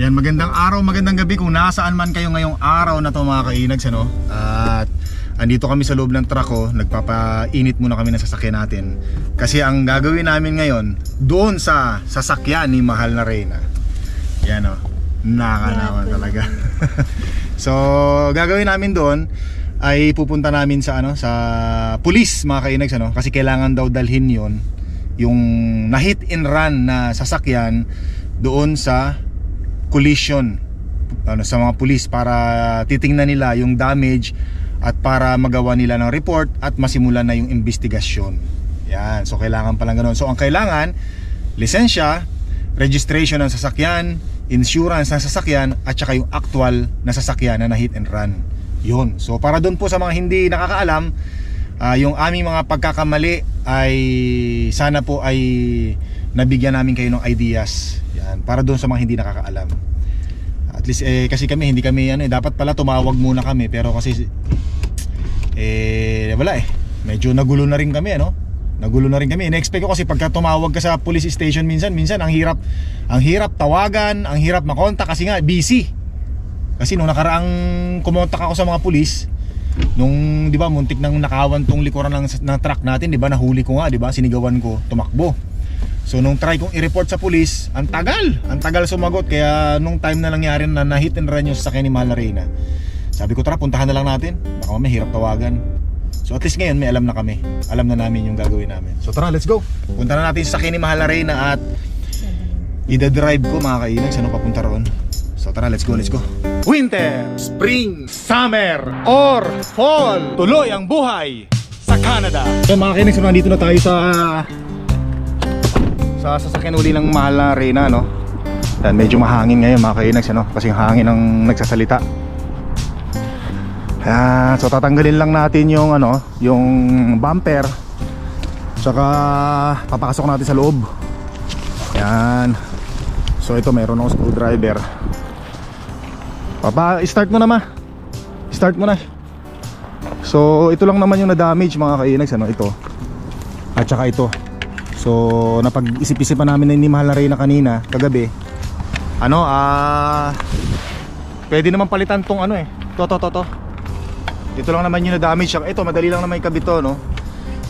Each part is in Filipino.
Yan, magandang araw, magandang gabi kung nasaan man kayo ngayong araw na to mga kainags ano. At andito kami sa loob ng truck ko, nagpapainit muna kami ng sasakyan natin. Kasi ang gagawin namin ngayon, doon sa sasakyan ni Mahal na Reyna. Yan o, naka naman talaga. so, gagawin namin doon ay pupunta namin sa ano sa pulis mga kainags ano kasi kailangan daw dalhin yon yung na hit and run na sasakyan doon sa collision ano, sa mga pulis para titingnan nila yung damage at para magawa nila ng report at masimulan na yung investigasyon. Yan, so kailangan pa lang ganun. So ang kailangan, lisensya, registration ng sasakyan, insurance ng sasakyan at saka yung actual na sasakyan na na hit and run. Yun. So para doon po sa mga hindi nakakaalam, ah, yung aming mga pagkakamali ay sana po ay nabigyan namin kayo ng ideas. Yan, para doon sa mga hindi nakakaalam. At least eh kasi kami hindi kami ano eh, dapat pala tumawag muna kami pero kasi eh wala eh. Medyo nagulo na rin kami ano. Nagulo na rin kami. In-expect ko kasi pagka tumawag ka sa police station minsan, minsan ang hirap ang hirap tawagan, ang hirap makontak kasi nga busy. Kasi nung nakaraang kumontak ako sa mga pulis, nung 'di ba muntik nang nakawan tong likuran ng, ng truck natin, 'di ba? Nahuli ko nga, 'di ba? Sinigawan ko, tumakbo. So nung try kong i-report sa pulis, ang tagal, ang tagal sumagot kaya nung time na nangyari na na-hit and run yung sasakyan ni Mahal na Reyna. Sabi ko tara puntahan na lang natin. Baka mamaya hirap tawagan. So at least ngayon may alam na kami. Alam na namin yung gagawin namin. So tara, let's go. Punta na natin sa sasakyan ni Mahal na Reyna at ida-drive ko mga kainag sa papunta roon. So tara, let's go, let's go. Winter, spring, summer, or fall. Tuloy ang buhay sa Canada. So mga kainag, so nandito na tayo sa sa sasakyan uli ng mahal na Reyna no. Yan, medyo mahangin ngayon mga kainags ano, kasi hangin ang nagsasalita. Ayan, so tatanggalin lang natin yung ano, yung bumper. Tsaka papakasok natin sa loob. Yan. So ito meron akong screwdriver. Papa, start mo na ma. Start mo na. So ito lang naman yung na-damage mga kainags ano, ito. At saka ito. So napag-isip-isipan namin na ni Mahal na Reyna kanina, kagabi. Ano, ah Pwede naman palitan tong ano eh. To to to to. Ito lang naman yung na-damage. Ito madali lang naman ikabit to, no.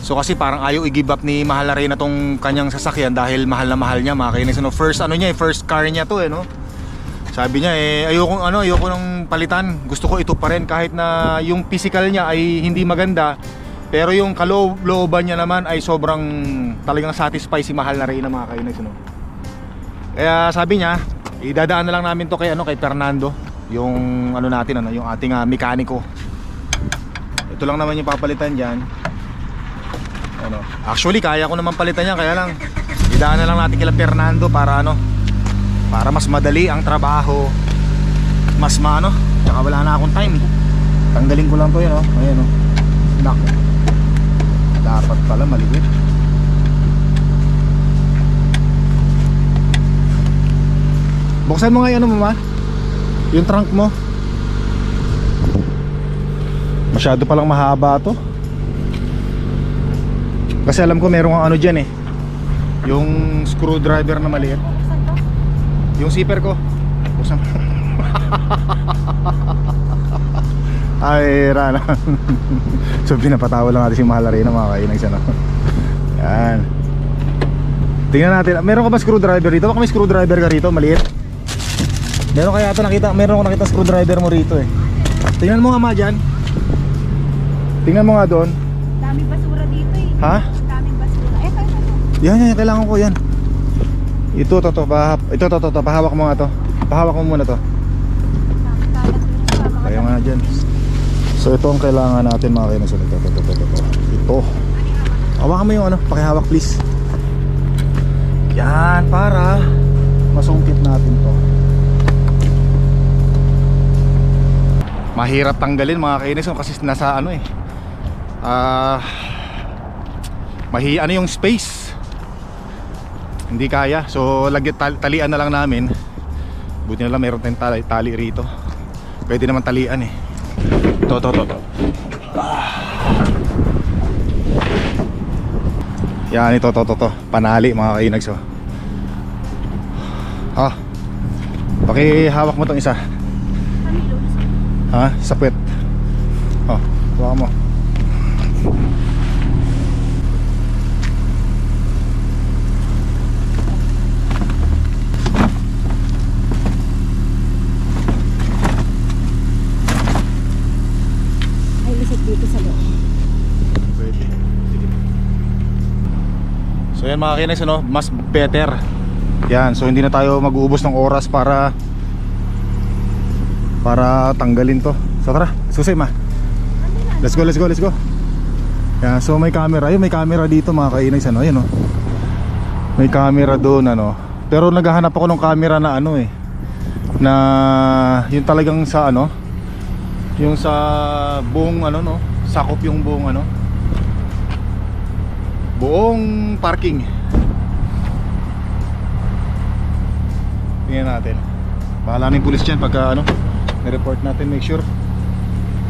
So kasi parang ayaw i-give up ni Mahal na Reyna tong kanyang sasakyan dahil mahal na mahal niya, mga kainis. Ano, first ano niya, eh, first car niya to eh, no. Sabi niya eh ayoko ano, ayoko nang palitan. Gusto ko ito pa rin kahit na yung physical niya ay hindi maganda. Pero yung kalooban niya naman ay sobrang talagang satisfy si Mahal na Reyna mga kainis no? Kaya sabi niya, idadaan na lang namin to kay ano kay Fernando, yung ano natin ano, yung ating ah, mekaniko. Ito lang naman yung papalitan diyan. Ano? Actually kaya ko naman palitan yan kaya lang idaan na lang natin kila Fernando para ano para mas madali ang trabaho. Mas maano, tsaka wala na akong time eh. Tanggalin ko lang to yun oh. Ayan oh. Nako. Dapat pala maliit. Buksan mo nga yung ano mama. Yung trunk mo. Masyado palang mahaba to. Kasi alam ko merong ano dyan eh. Yung screwdriver na maliit. Yung zipper ko. Buksan. Ay, rana. so pinapatawa lang natin si Mahal Arena mga kainag siya no? Yan Tingnan natin, meron ka ba screwdriver dito? Baka may screwdriver ka rito, maliit Meron kaya ata nakita, meron ko nakita screwdriver mo rito eh Tingnan mo nga ma dyan Tingnan mo nga doon Daming basura dito eh. Ha? Daming basura. Eto, ito, ito. Yan, yan, kailangan ko yan Ito, to, to, pahap, ito, to, to, to, pahawak mo nga to. Pahawak mo muna to. Kaya nga dyan. So ito ang kailangan natin mga kainis. Ito, ito, ito, ito, ito. Ito. Hawakan mo yung ano, pakihawak please. Yan, para Masungkit natin to. Mahirap tanggalin mga kainis no, Kasi nasa ano eh. Ah Mahi, ano yung space Hindi kaya So lagyan tal- talian na lang namin Buti na lang meron tayong tali, tali rito Pwede naman talian eh to, to, to, to. Ah. Yan, ito, to, to, to. Panali, mga kainags. Oh. Ah. Pakihawak mo tong isa. Ha? Sa puwet. Oh, hawakan mo. Lisod dito sa loob. Pwede. So yan mga kinex ano, mas better. Yan, so hindi na tayo mag-uubos ng oras para para tanggalin to. So tara, susi ma. Let's go, let's go, let's go. Yan, so may camera, yun may camera dito mga kainags ano, yun oh. May camera doon ano. Pero naghahanap ako ng camera na ano eh na yung talagang sa ano yung sa buong ano no? Sakop yung buong ano? Buong parking. Tingnan natin. Bahala ng pulis dyan pagka ano report natin make sure.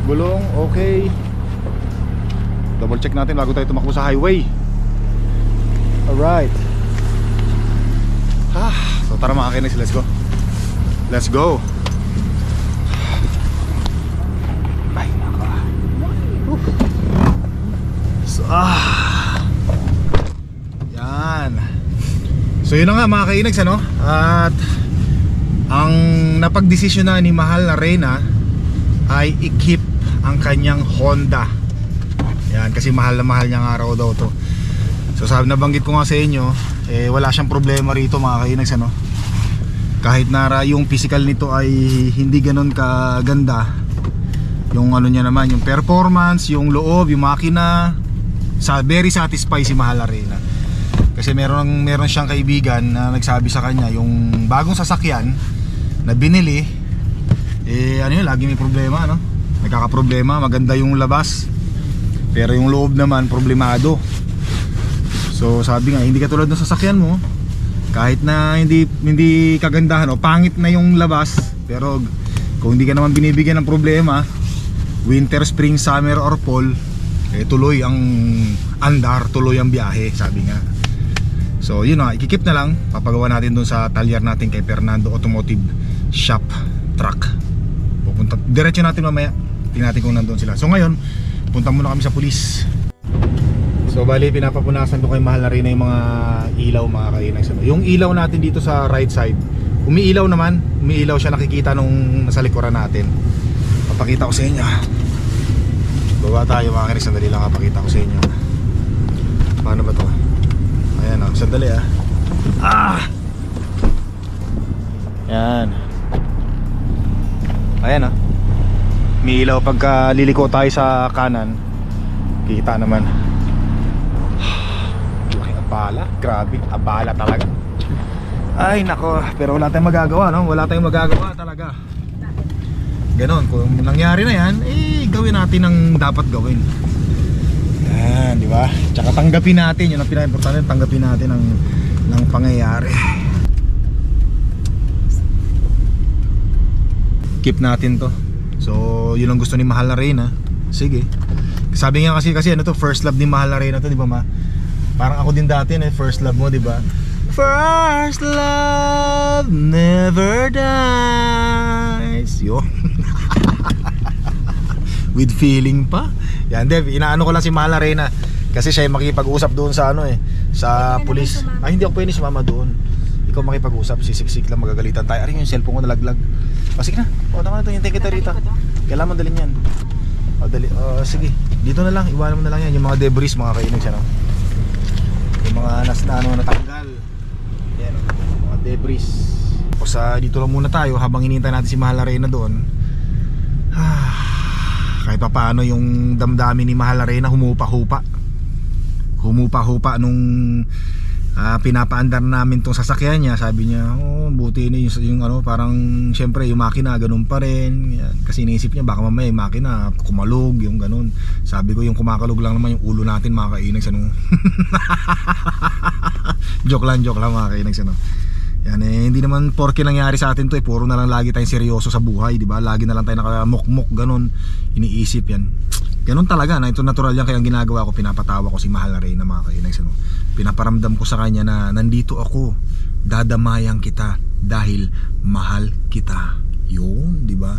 Bulong okay. Double check natin bago tayo tumakbo sa highway. Alright. Ah, so tara mga kinis let's go. Let's go ay naka so ah yan so yun na nga mga kainags ano? At ang napagdesisyon na ni Mahal na Reyna ay i-keep ang kanyang Honda. Yan kasi mahal na mahal niyang araw daw to. So sabi nabanggit ko nga sa inyo eh wala siyang problema rito mga kainags ano? Kahit nara yung physical nito ay hindi ganun kaganda yung ano niya naman yung performance yung loob yung makina sa very satisfied si Mahal Arena kasi meron meron siyang kaibigan na nagsabi sa kanya yung bagong sasakyan na binili eh ano yun lagi may problema no nagkakaproblema maganda yung labas pero yung loob naman problemado. So sabi nga hindi katulad ng sasakyan mo kahit na hindi hindi kagandahan o pangit na yung labas pero kung hindi ka naman binibigyan ng problema winter, spring, summer or fall eh tuloy ang andar, tuloy ang biyahe sabi nga so yun na, ikikip na lang. Papagawa natin dun sa talyar natin kay Fernando Automotive Shop Truck. Pupunta, diretso natin mamaya. Tingnan natin kung nandun sila. So ngayon, punta muna kami sa pulis. So bali pinapapunasan ko kay mahal na rin yung mga ilaw mga kainag sa Yung ilaw natin dito sa right side Umiilaw naman. Umiilaw siya nakikita nung nasa likuran natin. Papakita ko sa inyo. Baba tayo mga kainag Sandali lang papakita ko sa inyo. Paano ba to? Ayan o, sandali ah Ah! Yan Ayan ah Umiilaw pagka liliko tayo sa kanan Kikita naman Laki abala, grabe, abala talaga. Ay nako, pero wala tayong magagawa, no? Wala tayong magagawa talaga. Ganon, kung nangyari na yan, eh gawin natin ang dapat gawin. Yan, di ba? Tsaka tanggapin natin, yun ang pinaka-importante, tanggapin natin ang ng pangyayari. Keep natin to. So, yun ang gusto ni Mahal na Reyna. Sige. Sabi nga kasi kasi ano to, first love ni Mahal na Reyna to, di ba ma? Parang ako din dati na first love mo, di ba? First love never dies. Yo. With feeling pa. Yan, Dev, inaano ko lang si Mahal na Reyna kasi siya yung makipag-usap doon sa ano eh, sa Hindi ka pulis. naman sumama. Ay, hindi ako pwede sumama doon. Ikaw makipag-usap, sisiksik lang magagalitan tayo. Aray yung cellphone ko nalaglag. O sige na, o tama na ito, hintay kita rito. Kailangan mo dalhin yan. O dali, o sige. Dito na lang, iwanan mo na lang yan. Yung mga debris, mga kainig ano. Yung mga nas na ano natanggal. Yan, o, mga debris. O sa dito lang muna tayo habang hinihintay natin si Mahal Arena doon. Ah, kahit pa paano yung damdamin ni Mahal Arena humupa-hupa. Humupa-hupa nung ah, pinapaandar namin tong sasakyan niya sabi niya oh buti na yung, yung ano parang syempre yung makina ganun pa rin Yan. kasi iniisip niya baka mamaya yung makina kumalog yung ganun sabi ko yung kumakalog lang naman yung ulo natin mga kainags ano joke lang joke lang mga kainags ano yan eh, hindi naman porke nangyari sa atin to eh, puro na lang lagi tayong seryoso sa buhay, di ba? Lagi na lang tayo nakamukmuk ganun, iniisip yan. Ganun talaga, na ito natural yan kaya ang ginagawa ko, pinapatawa ko si Mahal na Reyna mga kainags. Ano? Pinaparamdam ko sa kanya na nandito ako, dadamayan kita dahil mahal kita. Yun, di ba?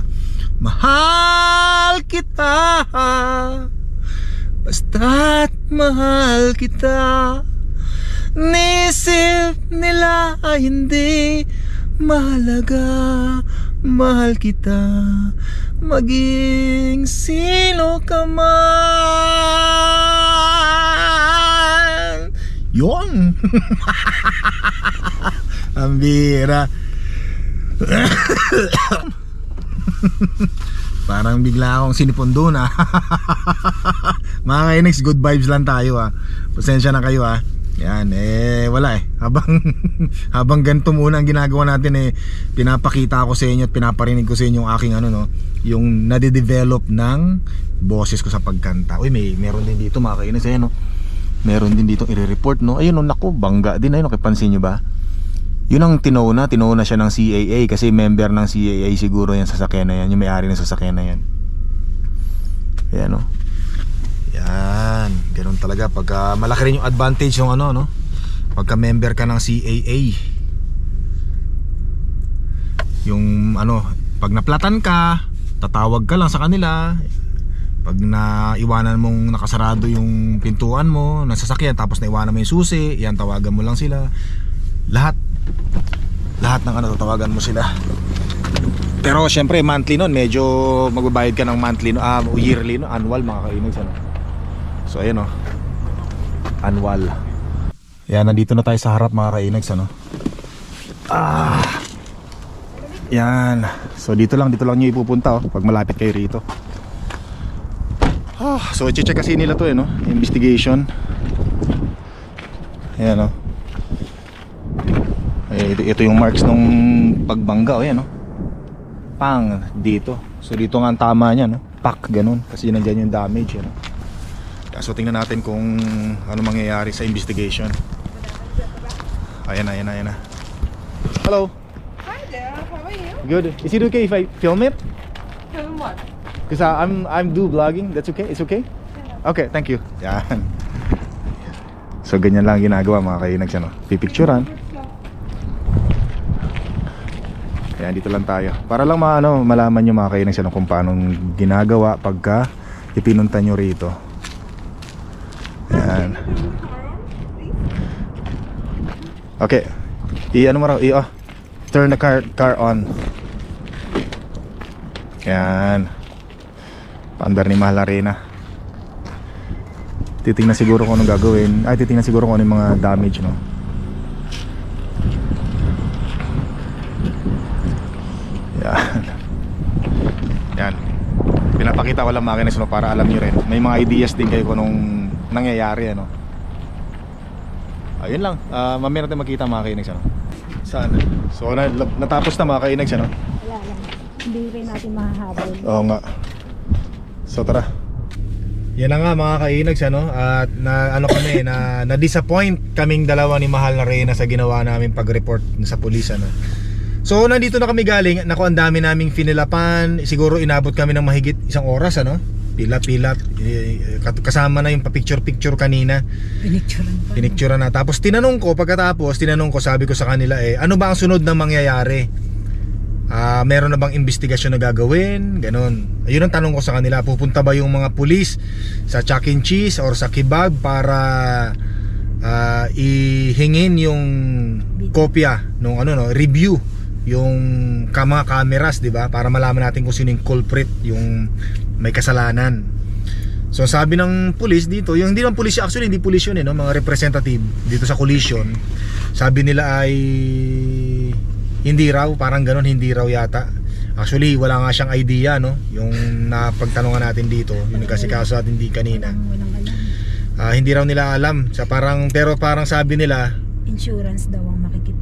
Mahal kita. Basta't mahal kita. Nisip nila ay hindi mahalaga Mahal kita Maging sino ka man. Yun. Ang bira. Parang bigla akong sinipondo na Mga kainex, good vibes lang tayo ah. Pasensya na kayo ah yan, eh wala eh. Habang habang ganito muna ang ginagawa natin eh pinapakita ko sa inyo at pinaparinig ko sa inyo yung aking ano no, yung nade-develop ng boses ko sa pagkanta. Uy, may meron din dito mga kainis eh no. Meron din dito i-report no. Ayun no, nako, bangga din ayun, nakipansin niyo ba? Yun ang tinona, tinona siya ng CAA kasi member ng CAA siguro yan sasakyan na yan, yung may-ari ng sasakyan na yan. Ayan no. Yan, ganun talaga pagka malaki rin yung advantage ng ano no. Pagka member ka ng CAA. Yung ano, pag naplatan ka, tatawag ka lang sa kanila. Pag naiwanan mong nakasarado yung pintuan mo ng sasakyan tapos naiwanan mo yung susi, yan tawagan mo lang sila. Lahat lahat ng ano tawagan mo sila. Pero syempre monthly nun, medyo magbabayad ka ng monthly no, ah, yearly no, annual mga kainis ano. So ayun oh. Annual. Yan, nandito na tayo sa harap mga kainags ano. Ah. Yan. So dito lang, dito lang nyo ipupunta oh, pag malapit kayo rito. Ah, so i-check kasi nila to eh no, investigation. Ayan oh. Eh, ito, ito yung marks nung pagbangga oh yan oh. Pang dito. So dito nga ang tama niya no. Pak ganun kasi nandiyan yung damage yan. Oh. So tingnan natin kung ano mangyayari sa investigation. Ayan na, ayan na, ayan na. Hello. Hi there, how are you? Good. Is it okay if I film it? Film what? Because I'm I'm do vlogging. That's okay. It's okay. Okay, thank you. Yan. So ganyan lang ginagawa mga kainags ano. Pipicturean. Ayan, dito lang tayo. Para lang maano, malaman nyo mga kainags ano kung paano ginagawa pagka ipinunta nyo rito. Ayan. Okay. I ano mo raw? I oh. Turn the car car on. Yan. Paandar ni Mahal Arena. Titingnan siguro kung anong gagawin. Ay, titingnan siguro kung ano yung mga damage, no? Yan. Yan. Pinapakita ko lang mga kinis, no, para alam nyo rin. May mga ideas din kayo kung anong nangyayari, ano. Ayun lang. Uh, mamaya natin makita mga kinis, ano. Saan? So, na, natapos na mga kainags, ano. Wala lang. Hindi rin natin mahahabol. Oo nga. So tara. Yan na nga mga kainags ano at na ano kami na na disappoint kaming dalawa ni Mahal na Reyna sa ginawa namin pag-report sa pulis ano. So nandito na kami galing, nako ang dami naming finilapan, siguro inabot kami ng mahigit isang oras ano. Pila-pila eh, kasama na yung pa-picture-picture kanina. Pinicturean pa. Pinicture na. Tapos tinanong ko pagkatapos, tinanong ko, sabi ko sa kanila eh, ano ba ang sunod na mangyayari? Ah, meron na bang investigasyon na gagawin? Ganon. Ayun ang tanong ko sa kanila, pupunta ba yung mga pulis sa Chuck E. Cheese or sa Kebab para ah, ihingin yung kopya nung ano no, review yung mga cameras, 'di ba? Para malaman natin kung sino yung culprit, yung may kasalanan. So sabi ng pulis dito, yung hindi naman pulis actually hindi pulis yun eh, no? mga representative dito sa collision. Sabi nila ay hindi raw, parang ganun hindi raw yata. Actually, wala nga siyang idea no, yung napagtanungan natin dito, yung nagkasikaso natin di kanina. Ah, hindi raw nila alam. Sa parang pero parang sabi nila, Insurance daw ang makikipag...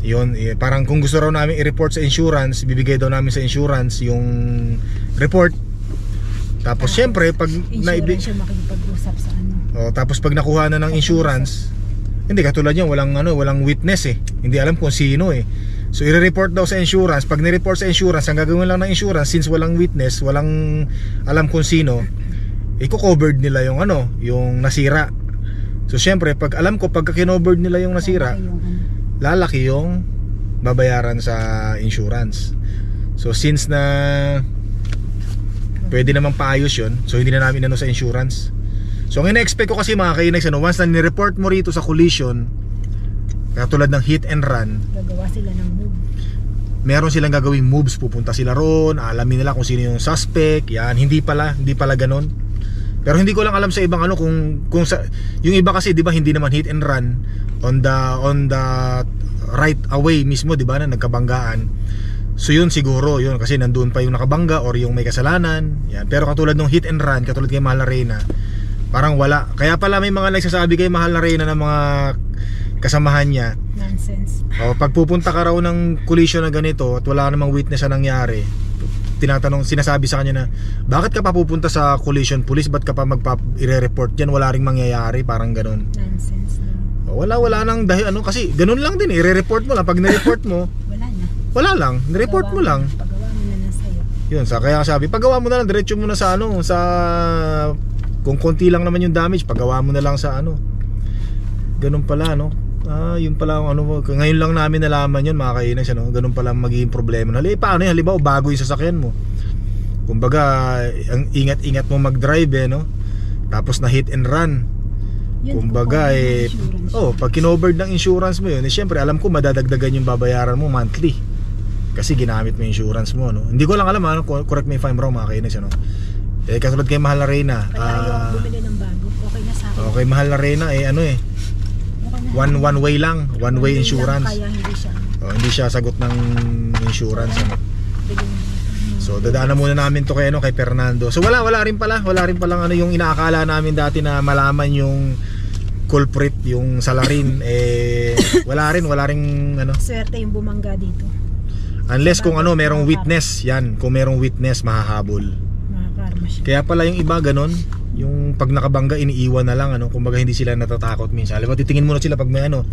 yun, eh, parang kung gusto raw namin i-report sa insurance, bibigay daw namin sa insurance yung report. Tapos syempre, pag naibi, Insurance siya makikipag-usap sa ano. Oh, tapos pag nakuha na ng insurance, hindi katulad yan, walang ano, walang witness eh. Hindi alam kung sino eh. So i-report daw sa insurance. Pag ni-report sa insurance, ang gagawin lang ng insurance since walang witness, walang alam kung sino, i-covered nila yung ano, yung nasira. So syempre, pag alam ko pagka kinovered nila yung nasira. Lalaki yung babayaran sa insurance. So since na pwede namang paayos yun, so hindi na namin ano sa insurance. So ang ina-expect ko kasi mga kainags, ano, once na ni-report mo rito sa collision, katulad ng hit and run, Gagawa sila ng move. meron silang gagawing moves, pupunta sila roon, alamin nila kung sino yung suspect, yan, hindi pala, hindi pala ganun. Pero hindi ko lang alam sa ibang ano kung kung sa yung iba kasi 'di ba hindi naman hit and run on the on the right away mismo 'di ba na nagkabanggaan. So yun siguro yun kasi nandoon pa yung nakabangga or yung may kasalanan. Yan. Pero katulad ng hit and run, katulad kay Mahal na Reyna, parang wala. Kaya pala may mga nagsasabi kay Mahal na Reyna ng mga kasamahan niya Nonsense. o, pag pupunta ka raw ng collision na ganito at wala namang witness na nangyari, tinatanong, sinasabi sa kanya na, bakit ka pa pupunta sa collision police? Ba't ka pa magpa i-report yan? Wala ring mangyayari, parang ganun. Nonsense. no? O, Wala, wala nang dahil ano, kasi ganun lang din, i-report mo lang. Pag nireport mo, Wala na. wala lang, nireport mo lang. Pagawa mo na lang sa'yo. Yun, sa kaya sabi, paggawa mo na lang, diretso mo na sa ano, sa kung konti lang naman yung damage, paggawa mo na lang sa ano. Ganun pala, no? Ah, yun pala ang ano mo. Ngayon lang namin nalaman yun, mga kainis, ano? Ganun pala magiging problema. Hali, paano yun? Halimbawa, bago yung sasakyan mo. Kumbaga, ang ingat-ingat mo mag-drive, eh, no? Tapos na hit and run. Yun, Kumbaga, eh, oh, pag kinovered ng insurance mo yun, eh, syempre, alam ko madadagdagan yung babayaran mo monthly. Kasi ginamit mo yung insurance mo, no? Hindi ko lang alam, ano, correct me if I'm wrong, mga kainis, ano? Eh, katulad kay Mahal na Reyna, Kaya ah, ayaw bumili ng bago. Okay na sa akin. okay, Mahal na Reyna, eh, ano eh. One, one way lang, one way insurance. Kaya hindi siya. Oh, hindi siya sagot ng insurance, ano? So dadaanan muna namin to kay ano kay Fernando. So wala wala rin pala, wala rin palang ano yung inaakala namin dati na malaman yung culprit, yung salarin eh wala rin, wala ring ano. Swerte yung bumangga dito. Unless kung ano merong witness, yan, kung merong witness mahahabol. Makakarma siya. Kaya pala yung iba ganon, yung pag nakabangga iniiwan na lang ano, kumbaga hindi sila natatakot minsan. Alam mo, titingin muna sila pag may ano,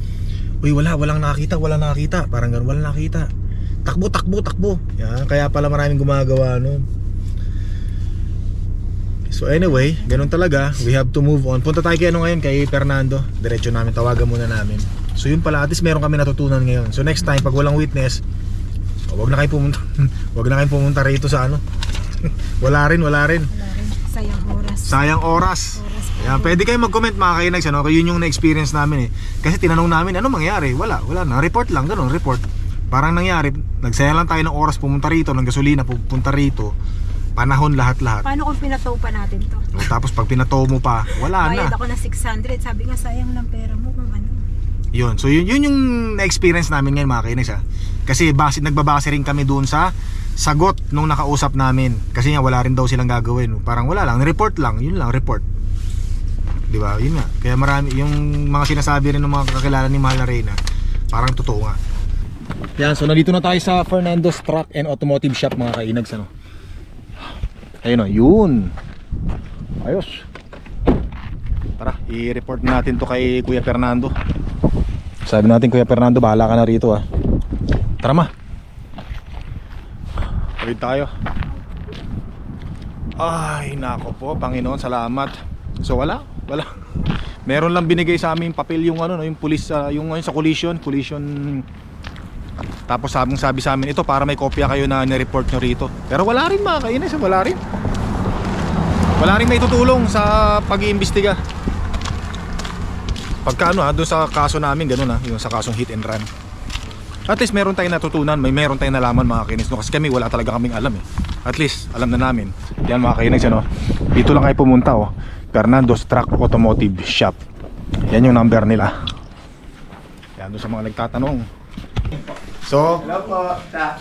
uy wala, walang nakita, walang nakita, parang ganun, walang nakita. Takbo, takbo, takbo. Yan, kaya pala maraming gumagawa no. So anyway, ganun talaga. We have to move on. Punta tayo kay ano ngayon, kay Fernando. Diretso namin, tawagan muna namin. So yun pala, at least meron kami natutunan ngayon. So next time, pag walang witness, wag na kayo pumunta. wag na kayo pumunta rito sa ano. wala rin, wala rin. Sayang oras. Sayang oras. Oras pa. Yan, pwede kayo mag-comment mga kainags, ano? Yun yung na-experience namin eh. Kasi tinanong namin, ano mangyari? Wala, wala na. Report lang, ganun, report. Parang nangyari, nagsaya lang tayo ng oras pumunta rito, ng gasolina pupunta rito. Panahon lahat-lahat. Paano kung pinatow pa natin to? O, tapos pag pinatow mo pa, wala Bayad na. ako ng 600. Sabi nga sayang lang pera mo kung ano. Yun, so yun, yun yung na-experience namin ngayon mga kainags ha. Kasi base, nagbabase rin kami doon sa sagot nung nakausap namin. Kasi nga wala rin daw silang gagawin. Parang wala lang, report lang, yun lang, report. Di ba? Yun nga. Kaya marami yung mga sinasabi rin ng mga kakilala ni Mahal na Reyna, parang totoo nga. Yan, so nandito na tayo sa Fernando's Truck and Automotive Shop mga kainags ano. Ayun o, yun. Ayos. Tara, i-report natin to kay Kuya Fernando. Sabi natin Kuya Fernando, bahala ka na rito ah. Tara ma. Tuloy tayo. Ay, nako po, Panginoon, salamat. So wala, wala. Meron lang binigay sa amin papel yung ano, no, yung police ah, yung, yung sa collision, collision tapos sabing sabi sa amin ito para may kopya kayo na ni-report nyo rito. Pero wala rin mga kainis, wala rin. Wala rin may tutulong sa pag-iimbestiga. Pagka ano ha, doon sa kaso namin, ganun ha, yung sa kasong hit and run. At least meron tayong natutunan, may meron tayong nalaman mga kainis. No? Kasi kami wala talaga kaming alam eh. At least, alam na namin. Yan mga kainis, ano. Dito lang kayo pumunta oh. Fernando's Truck Automotive Shop. Yan yung number nila. Yan doon sa mga nagtatanong. So, Hello po,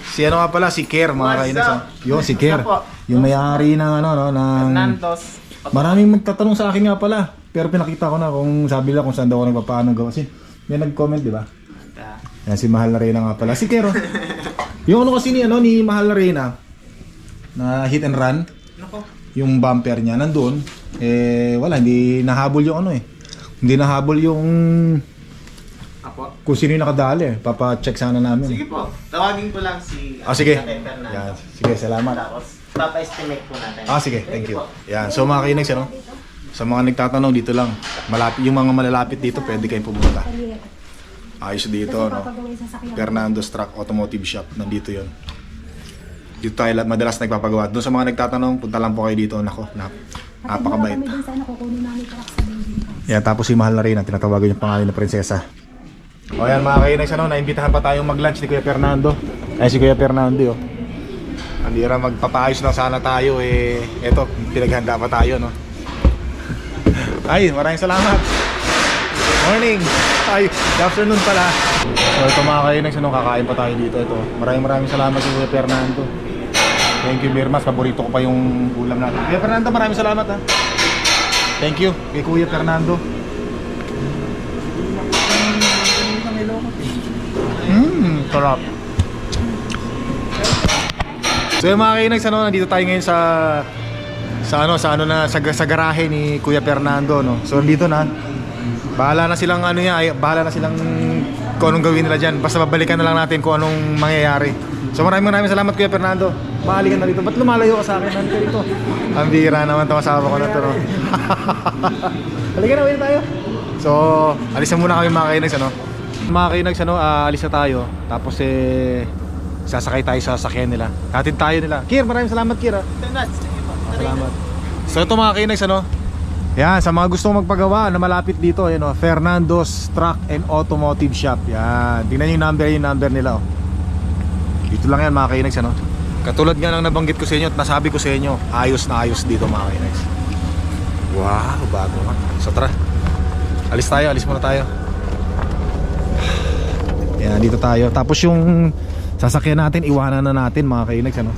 si ano nga pala, si Ker mga up? oh. Yun, si Ker. po? Yung may-ari ng ano, no, ng... Fernandos. Maraming magtatanong sa akin nga pala. Pero pinakita ko na kung sabi nila kung saan daw ako nagpapaano gawa. Kasi may nag-comment, di ba? Ta. Yan si Mahal na Reyna nga pala. Si Kero. yung ano kasi ni, ano, ni Mahal na Reyna na hit and run, Nako. yung bumper niya nandun, eh wala, hindi nahabol yung ano eh. Hindi nahabol yung Apo. kung sino yung nakadali eh. Papa-check sana namin. Sige po. Tawagin ko lang si... Ah, sige. Tatay Fernando. Yan. Sige, salamat. Tapos, papa-estimate po natin. Ah, sige. Thank you. po. Yan. So mga kainags, ano? Sa mga nagtatanong dito lang, malapit, yung mga malalapit dito, pwede kayong pumunta. Ayos dito, no? Fernando's Truck Automotive Shop. Nandito yon. Dito tayo la- madalas nagpapagawa. Doon sa mga nagtatanong, punta lang po kayo dito. Nako, nap napakabait. Yan, tapos si Mahal na rin, tinatawagan yung pangalan na prinsesa. O yan mga kainags, ano, naimbitahan pa tayong mag-lunch ni Kuya Fernando. Ay, si Kuya Fernando, oh. Andira magpapaayos lang sana tayo, eh, eto, pinaghanda pa tayo, no? Ay, maraming salamat. Morning. Ay, afternoon pala. So ito mga kainags, ano, kakain pa tayo dito. Ito, maraming maraming salamat si Kuya Fernando. Thank you very much. Paborito ko pa yung ulam natin. Kuya Fernando, maraming salamat ha. Thank you kay Kuya Fernando. Mmm, sarap. So yung mga kainags, ano, nandito tayo ngayon sa sa ano, sa ano na sa, sa garahe ni Kuya Fernando, no. So dito na. Bahala na silang ano niya, ay, bahala na silang kung anong gawin nila diyan. Basta babalikan na lang natin kung anong mangyayari. So maraming maraming salamat Kuya Fernando. Maali ka na dito. Ba't lumalayo ka sa akin? Halika dito. Ang bira naman itong asawa ko na to. No? Halika na, na tayo. So, alis na muna kami mga kainags, ano? Mga kainags, ano, ah, alis na tayo. Tapos eh, sasakay tayo sa sasakyan nila. Hatid tayo nila. Kir, maraming salamat Kir. ah. Salamat. So ito mga kainags, ano? Yan, sa mga gustong magpagawa na malapit dito, yun, oh, Fernando's Truck and Automotive Shop. Yan, tingnan yung number, yung number nila. Oh. Dito lang yan mga kainags, ano? Katulad nga ng nabanggit ko sa inyo at nasabi ko sa inyo, ayos na ayos dito mga kainags. Wow, bago nga. So tara, alis tayo, alis muna tayo. Yan, dito tayo. Tapos yung sasakyan natin, iwanan na natin mga kainags, ano?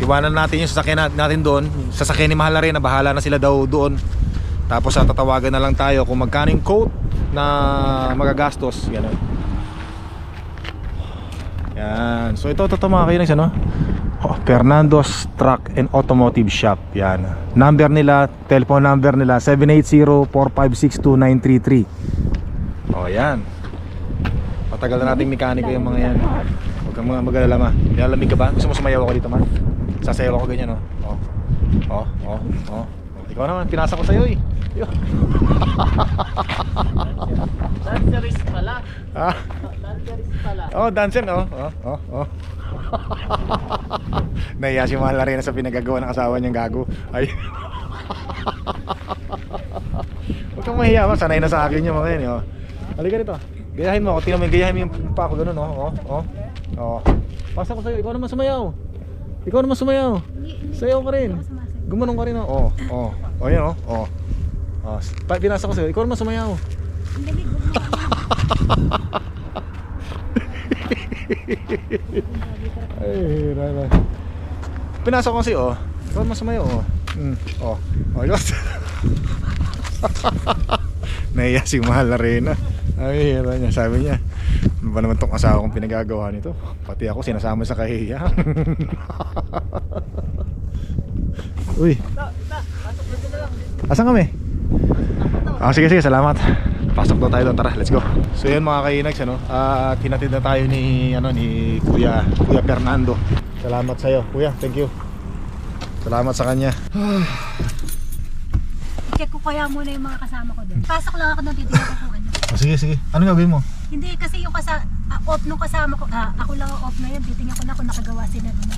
Iwanan natin yung sasakyan nat- natin doon. Sasakyan ni Mahal na rin, na bahala na sila daw doon. Tapos ah, tatawagan na lang tayo kung magkano yung quote na magagastos. Ganun. Yan. So ito, ito mga kainags, ano? Oh, Fernando's Truck and Automotive Shop. Yan. Number nila, telephone number nila 780-456-2933. Oh, yan. Matagal na nating mekaniko yung mga yan. Huwag kang mga mag-alala ma. Nilalamig ka ba? Gusto mo sumayaw ako dito ma? Sasayaw ako ganyan oh. Oh. Oh, oh, oh. Ikaw naman, pinasa ko sa'yo eh. Yo. Dancerist pala. Ah. Dancerist pala. Oh, dancer oh. Oh, oh, oh. Naiya si Mahal na rin sa pinagagawa ng asawa niyang gago. Ay. Huwag kang mahiya ma, sanay na sa akin yung mga yan. eh, Oh. Halika rito. Gayahin mo ako, tingnan mo, gayahin mo yung pa ako ganun, oh. Oh, oh. Oh. Pasa ko sa'yo, ikaw naman sumayaw. Ikaw naman sumayaw. Sayaw ka rin. Gumanong ka rin, oh. Oh, oh. Oh, yan, oh. Oh. Oh, pa, pinasa ko sa'yo, ikaw naman sumayaw. Ay, rara. Pinasok ko kasi oh. Ikaw naman sumayo oh. Mm. Oh. Oh, yun. Naiya si Mahal na rin ah. Ay, hira niya. Sabi niya, ano ba naman tong asawa kong pinagagawa nito? Pati ako sinasama sa kahiya. Uy. Asan kami? Ah, sige, sige, salamat. Pasok daw tayo doon, tara, let's go. So yun mga kainags, ano, at hinatid na tayo ni, ano, ni Kuya, Kuya Fernando. Salamat sa'yo, Kuya, thank you. Salamat sa kanya. Check ko kaya muna yung mga kasama ko doon. Pasok lang ako doon, titignan ko kung ano. Oh, sige, sige. Ano gagawin mo? Hindi, kasi yung kasa, ah, off nung kasama ko, ah, ako lang ang off na yun, titignan ko na kung nakagawa sila doon.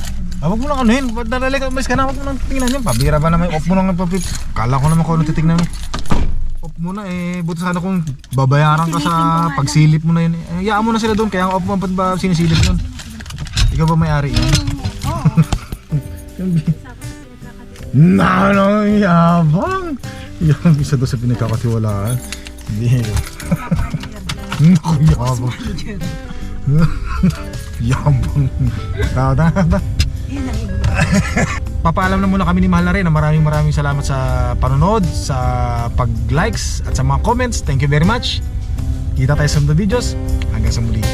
Ah, wag mo lang anuhin. Ba't nalalay ka? Umalis ka na. Wag mo lang tingnan yun. Pabira ba naman? Off mo lang. Papip. Kala ko naman kung ano titignan mo. Off mo na eh. Buti sana kung babayaran ka sa pagsilip mo na yun. Eh, hayaan mo na sila doon. Kaya ang off mo. Ba't ba sinisilip yun? Ikaw ba may-ari yun? Oo. Na, no, yabang. Yung isa doon sa pinagkakatiwalaan. Hindi. Naku, yabang. yabang. Tama, tama, tama. Papaalam na muna kami ni Mahal na rin na maraming maraming salamat sa panonood, sa pag-likes at sa mga comments. Thank you very much. Kita tayo sa mga videos. Hanggang sa muli.